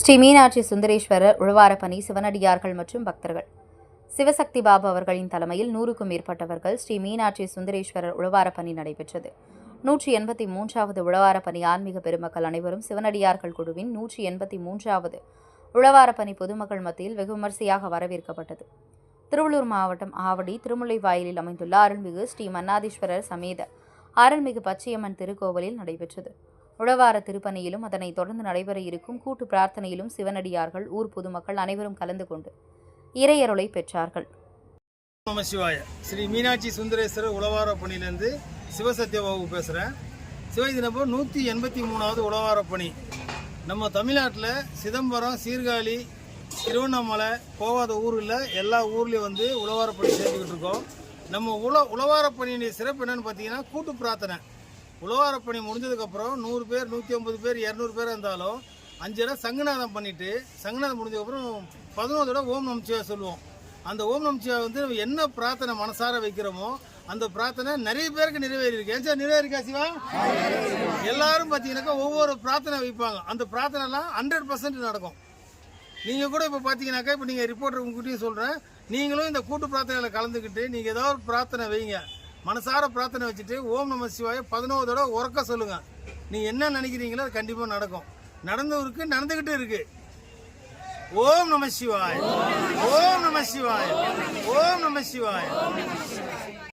ஸ்ரீ மீனாட்சி சுந்தரேஸ்வரர் உழவாரப்பணி சிவனடியார்கள் மற்றும் பக்தர்கள். சிவசக்தி பாபு அவர்களின் தலைமையில் நூறுக்கும் மேற்பட்டவர்கள் ஸ்ரீ மீனாட்சி சுந்தரேஸ்வரர் உழவாரப்பணி நடைபெற்றது. நூற்றி எண்பத்தி மூன்றாவது உழவாரப்பணி ஆன்மீக பெருமக்கள் அனைவரும் சிவனடியார்கள் குழுவின் நூற்றி எண்பத்தி மூன்றாவது உழவாரப்பணி பொதுமக்கள் மத்தியில் வெகு விமரிசையாக வரவேற்கப்பட்டது. திருவள்ளூர் மாவட்டம் ஆவடி திருமுல்லை வாயிலில் அமைந்துள்ள அருள்மிகு ஸ்ரீ மன்னாதீஸ்வரர் சமேத அருள்மிகு பச்சையம்மன் திருக்கோவிலில் நடைபெற்றது. உழவார திருப்பணியிலும் அதனைத் தொடர்ந்து நடைபெற இருக்கும் கூட்டு பிரார்த்தனையிலும் சிவனடியார்கள் ஊர் பொதுமக்கள் அனைவரும் கலந்து கொண்டு இறையருளை பெற்றார்கள். நம சிவாய. ஸ்ரீ மீனாட்சி சுந்தரேஸ்வரர் உழவார பணியிலேருந்து சிவசத்யபாபு பேசுகிறேன் சிவ இது நூற்றி எண்பத்தி மூணாவது உழவார பணி. நம்ம தமிழ்நாட்டில் சிதம்பரம் சீர்காழி திருவண்ணாமலை போகாத ஊரில் எல்லா ஊர்லேயும் வந்து உழவார பணி செஞ்சுக்கிட்டு இருக்கோம். நம்ம உழ உழவார பணியினுடைய சிறப்பு என்னென்னு பார்த்தீங்கன்னா கூட்டு பிரார்த்தனை. உழவார பணி முடிஞ்சதுக்கப்புறம் நூறு பேர் நூற்றி ஐம்பது பேர் இரநூறு பேர் இருந்தாலும் அஞ்சு இடம் சங்குநாதம் பண்ணிவிட்டு சங்குநாதம் முடிஞ்சதுக்கப்புறம் பதினோரு தடவை ஓம் நமச்சிவா சொல்லுவோம். அந்த ஓம் நமச்சிவா வந்து நம்ம என்ன பிரார்த்தனை மனசார வைக்கிறோமோ அந்த பிரார்த்தனை நிறைய பேருக்கு நிறைவேறியிருக்கு ஏன் சார் நிறைவேறிக்கா சிவா? எல்லாரும் பார்த்தீங்கன்னாக்கா ஒவ்வொரு பிரார்த்தனை வைப்பாங்க. அந்த பிரார்த்தனைலாம் ஹண்ட்ரட் பர்சன்ட் நடக்கும். நீங்கள் கூட இப்போ பார்த்தீங்கன்னாக்கா இப்போ நீங்கள் ரிப்போர்ட்டர் உங்ககிட்டையும் சொல்கிறேன் நீங்களும் இந்த கூட்டு பிரார்த்தனையில் கலந்துக்கிட்டு நீங்கள் ஏதாவது ஒரு பிரார்த்தனை வைங்க. மனசார பிரார்த்தனை வச்சுட்டு ஓம் நம சிவாய பதினோரு தடவை உறக்க சொல்லுங்கள் நீங்கள் என்ன நினைக்கிறீங்களோ அது கண்டிப்பாக நடக்கும். நடந்தவருக்கு நடந்துக்கிட்டு இருக்கு. ஓம் நம சிவாய். ஓம் நம சிவாய். ஓம் நம சிவாய்.